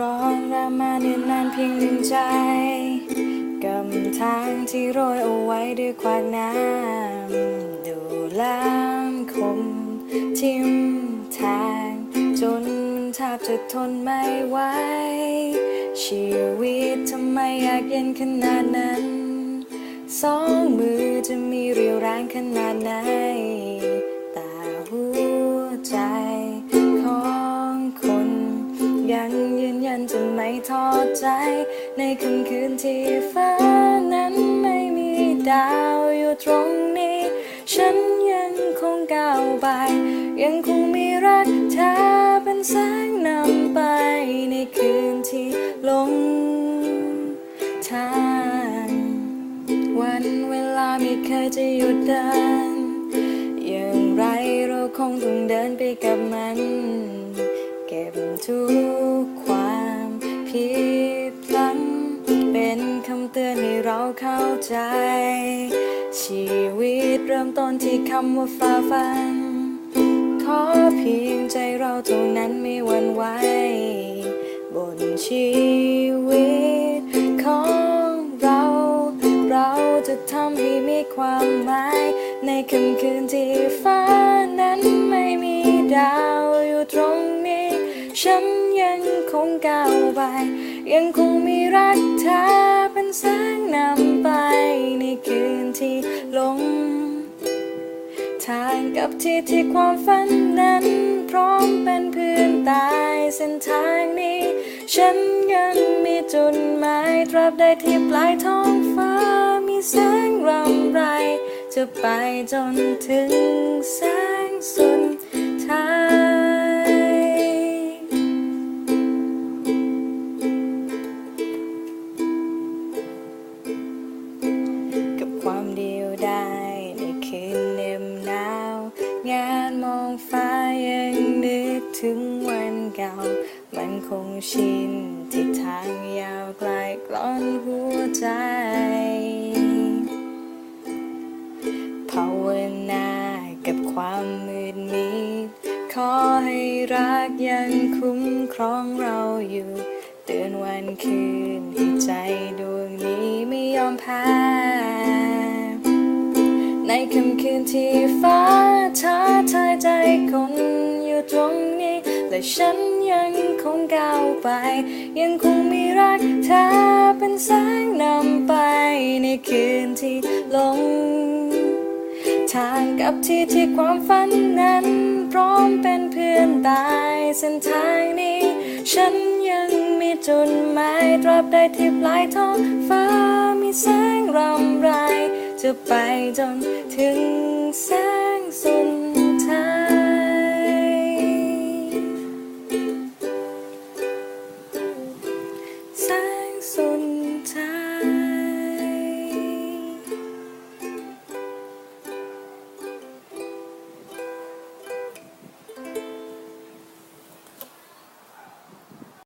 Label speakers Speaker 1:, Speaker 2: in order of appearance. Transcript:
Speaker 1: ร้อนรามาเนียนนานเพียงหนึ่งใจกำทางที่โรยเอาไว้ด้วยควากน้ำดูแลมคม ทิมทางจนแทบจะทนไม่ไหวชีวิตทำไมอยากเย็นขนาดนั้น สองมือจะมีเรียวแรงขนาดไหน ยังยืนยันจะไม่ท้อใจ ในค่ำคืนที่ฟ้านั้นไม่มีดาวอยู่ตรงนี้ ฉันยังคงก้าวไป ยังคงมีรักเธอเป็นแสงนำไปในคืนที่ลงทางวันเวลาไม่เคยจะหยุดเดิน อย่างไรเราคงต้องเดินไปกับมัน ก็บทุกความผิดพลั้งเป็นคำเตือนให้เราเข้าใจ ชีวิตเริ่มต้นที่คำว่าฝ่าฟัน ขอเพียงใจเราเท่านั้นไม่หวั่นไหวบนชีวิตของเรา เราจะทำให้มีความหมาย ในค่ำคืนที่ฟ้า ฉันยังคงก้าวไป ยังคงมีรักเธอเป็นแสงนำไปในคืนที่ลง ทางกับที่ที่ความฝันนั้น พร้อมเป็นเพื่อนตายเส้นทางนี้ ฉันยังมีจุดหมายตราบใดที่ปลายท้องฟ้ามีแสงรำไร จะไปจนถึงแสงสุดานมองฟ้ายังนึกถึงวันเก่า มันคงชินที่ทางยาวไกลกล่อนหัวใจภาวนากับความมืดมิดขอให้รักยังคุ้มครองเราอยู่ เตือนวันคืนให้ใจดวงนี้ไม่ยอมแพ้ ในค่ำคืนที่ฟ้าท้าทายใจคนอยู่ตรงนี้ และฉันยังคงก้าวไป ยังคงมีรักเธอเป็นแสงนำไปในคืนที่ลง ทางกับที่ที่ความฝันนั้น พร้อมเป็นเพื่อนตายเส้นทางนี้ ฉันยังมีจุดหมายตราบใดที่ปลายท้องฟ้ามีแสง จะไปจนถึงแสงสุน